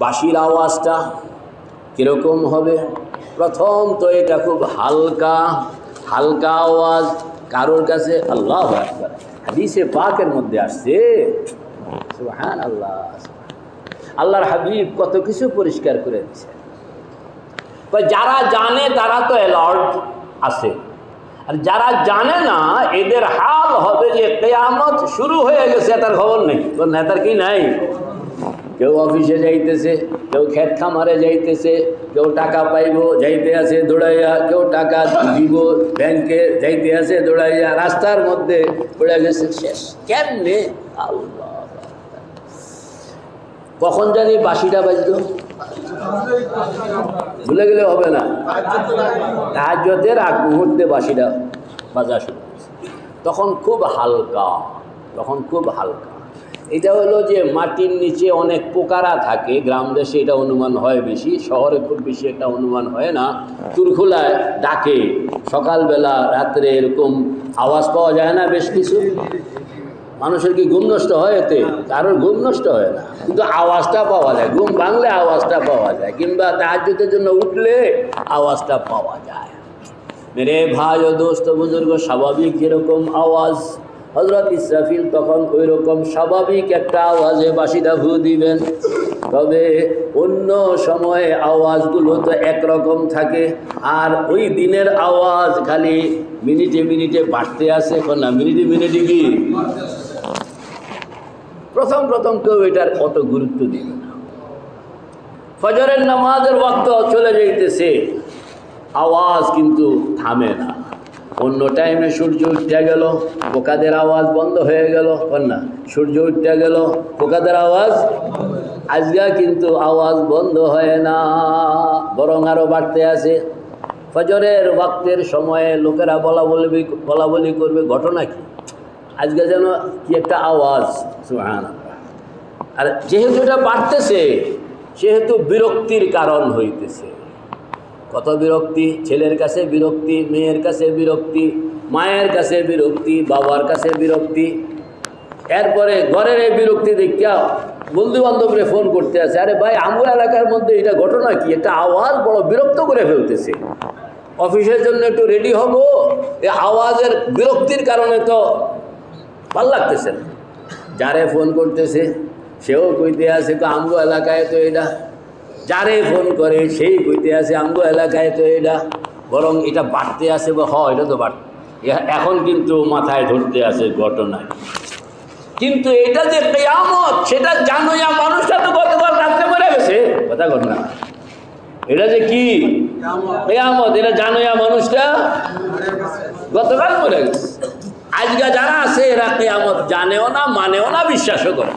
বাঁশির আওয়াজটা কীরকম হবে? প্রথম তো এটা খুব হালকা হালকা আওয়াজ। কারোর কাছে আল্লাহ হাদিসে পাকের মধ্যে আসছে। সুবহান আল্লাহ আল্লাহর হাবিব কত কিছু পরিষ্কার করে দিচ্ছে যারা জানে তারা তো অ্যালার্ট আছে। আর যারা জানে না, এদের হাল হবে যে কেয়ামত শুরু হয়ে গেছে তার খবর নেই। তোর নেতার কি নাই? কেউ অফিসে যাইতেছে, কেউ ক্ষেত খামারে যাইতেছে, কেউ টাকা পাইব, যাইতে আছে দৌড়াইয়া, কেউ টাকা দিব, ব্যাংকে যাইতে আছে দৌড়াইয়া, রাস্তার মধ্যে পড়ে গেছে শেষ। কেমনে? কখন জানি বাসিটা বাজলো। ভুলে গেলে হবে না। তাহাজ্যতের আগ মুহূর্তে বাসিটা বাজা শুরু। তখন খুব হালকা, তখন খুব হালকা। এটা হলো যে মাটির নিচে অনেক পোকারা থাকে, গ্রাম দেশে এটা অনুমান হয় বেশি, শহরে খুব বেশি একটা অনুমান হয় না। তুরখোলায় ডাকে, সকালবেলা রাত্রে এরকম আওয়াজ পাওয়া যায় না বেশ কিছু। মানুষের কি ঘুম নষ্ট হয় এতে? কারোর ঘুম নষ্ট হয় না। কিন্তু আওয়াজটা পাওয়া যায়, ঘুম ভাঙলে আওয়াজটা পাওয়া যায়, কিংবা তার তাহাজ্যতের জন্য উঠলে আওয়াজটা পাওয়া যায়। মেরে ভাই ও দোস্ত, বুজুর্গ, স্বাভাবিক যেরকম আওয়াজ হজরত ইসরাফিল তখন ওই রকম স্বাভাবিক একটা আওয়াজে বাসিটা ভু দিবেন। তবে অন্য সময়ে আওয়াজগুলো তো একরকম থাকে, আর ওই দিনের আওয়াজ খালি মিনিটে মিনিটে বাড়তে আসে, এখন না, মিনিটে মিনিটে কি? প্রথম প্রথম কেউ এটার কত গুরুত্ব দিবে না। ফজরের নামাজের ওয়াক্ত চলে যাইতেছে, আওয়াজ কিন্তু থামে না। অন্য টাইমে সূর্য উঠতে গেল, পোকাদের আওয়াজ বন্ধ হয়ে গেল না সূর্য উঠতে গেল, পোকাদের আওয়াজ? আজকে কিন্তু আওয়াজ বন্ধ হয় না, বরং আরও বাড়তে আছে। ফজরের ওয়াক্তের সময়ে লোকেরা বলা বলবি বলা বলি করবে, ঘটনা কি? আজকে যেন কি একটা আওয়াজ আর যেহেতু এটা বাড়তেছে, সেহেতু বিরক্তির কারণ হইতেছে। কত বিরক্তি? ছেলের কাছে বিরক্তি, মেয়ের কাছে বিরক্তি, মায়ের কাছে বিরক্তি, বাবার কাছে বিরক্তি। এরপরে ঘরের এই বিরক্তি দেখিয়া বন্ধু বান্ধবরে ফোন করতে আছে আরে ভাই আমার এলাকার মধ্যে এটা ঘটনা কি? একটা আওয়াজ বড় বিরক্ত করে ফেলতেছে। অফিসের জন্য একটু রেডি হব। এই আওয়াজের বিরক্তির কারণে তো ভালো লাগতেছে যারে ফোন করতেছে, সেও কইতে আছে তো আমগো এলাকায় তো এটা যারে ফোন করে, সেই কইতে আছে আমগো এলাকায় তো এটা বরং এটা বাড়তে আছে বা হয়, এটা তো বাড় এ- এখন কিন্তু মাথায় ধরতে আছে ঘটনায় কিন্তু এটা যে কেয়ামত, সেটা জানো যা মানুষটা তো গতকাল রাত্রে মরে গেছে। কথা ঘটনা এটা যে কি? কেয়ামত, এটা জানো যা মানুষটা গতকাল মরে গেছে। আজকে যারা আছে, এরা কেয়ামত জানেও না, মানেও না, বিশ্বাসও করে।